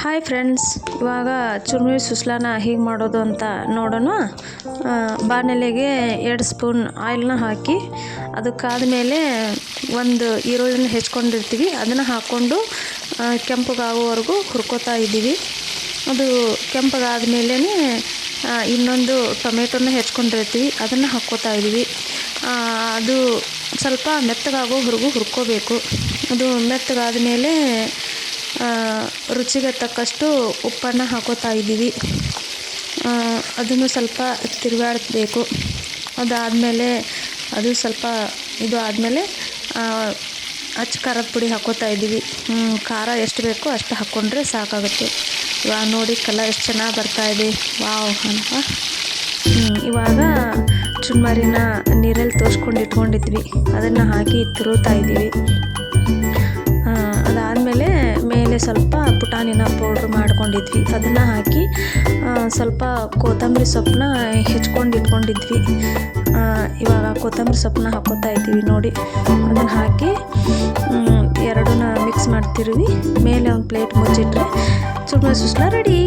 Hi friends ಇವಾಗ ಚುರುಮುರಿ ಸುಸ್ಲಾನ ಹೇಗೆ ಮಾಡೋದು ಅಂತ ನೋಡೋಣ. ಬಾಣಲೆಗೆ ಎರಡು ಸ್ಪೂನ್ ಆಯಿಲ್ನ ಹಾಕಿ ಅದಕ್ಕಾದಮೇಲೆ ಒಂದು ಈರುಳ್ಳಿನ ಹೆಚ್ಕೊಂಡಿರ್ತೀವಿ. ಅದನ್ನು ಹಾಕ್ಕೊಂಡು ಕೆಂಪಗಾಗೋವರೆಗೂ ಹುರ್ಕೋತಾ ಇದ್ದೀವಿ. ಅದು ಕೆಂಪಗಾದ್ಮೇಲೆ ಇನ್ನೊಂದು ಟೊಮೆಟೊನ ಹೆಚ್ಕೊಂಡಿರ್ತೀವಿ. ಅದನ್ನು ಹಾಕ್ಕೋತಾ ಇದ್ದೀವಿ. ಅದು ಸ್ವಲ್ಪ ಮೆತ್ತಗಾಗೋವರೆಗೂ ಹುರ್ಕೋಬೇಕು. ಅದು ಮೆತ್ತಗಾದ ಮೇಲೆ ರುಚಿಗೆ ತಕ್ಕಷ್ಟು ಉಪ್ಪನ್ನು ಹಾಕೋತಾ ಇದ್ದೀವಿ. ಅದನ್ನು ಸ್ವಲ್ಪ ತಿರುಗಾಡಬೇಕು. ಅದಾದಮೇಲೆ ಅದು ಸ್ವಲ್ಪ ಇದು ಆದಮೇಲೆ ಅಚ್ಚ ಖಾರದ ಪುಡಿ ಹಾಕೋತಾ ಇದ್ದೀವಿ. ಖಾರ ಎಷ್ಟು ಬೇಕೋ ಅಷ್ಟು ಹಾಕ್ಕೊಂಡ್ರೆ ಸಾಕಾಗುತ್ತೆ. ಇವಾಗ ನೋಡಿ, ಕಲರ್ ಎಷ್ಟು ಚೆನ್ನಾಗಿ ಬರ್ತಾ ಇದೆ. ವಾವ್ ಅಂತ ಇವಾಗ ಚುರ್ಮರಿನ ನೀರಲ್ಲಿ ತೋರಿಸ್ಕೊಂಡು ಇಟ್ಕೊಂಡಿದ್ವಿ. ಅದನ್ನು ಹಾಕಿ ತಿರುಗ್ತಾ ಇದ್ದೀವಿ. ಸ್ವಲ್ಪ ಪುಟಾಣಿನ ಪೌಡ್ರ್ ಮಾಡ್ಕೊಂಡಿದ್ವಿ. ಅದನ್ನು ಹಾಕಿ ಸ್ವಲ್ಪ ಕೊತ್ತಂಬರಿ ಸೊಪ್ಪನ್ನ ಹೆಚ್ಕೊಂಡು ಇಟ್ಕೊಂಡಿದ್ವಿ. ಇವಾಗ ಕೊತ್ತಂಬರಿ ಸೊಪ್ಪನ್ನ ಹಾಕೋತಾ ಇದ್ದೀವಿ ನೋಡಿ. ಅದನ್ನು ಹಾಕಿ ಎರಡನ್ನ ಮಿಕ್ಸ್ ಮಾಡ್ತಿರ್ವಿ. ಮೇಲೆ ಒಂದು ಪ್ಲೇಟ್ ಮುಚ್ಚಿಟ್ರೆ ಚುರ್ಮುರಿ ಸುಸ್ಲಾ ರೆಡಿ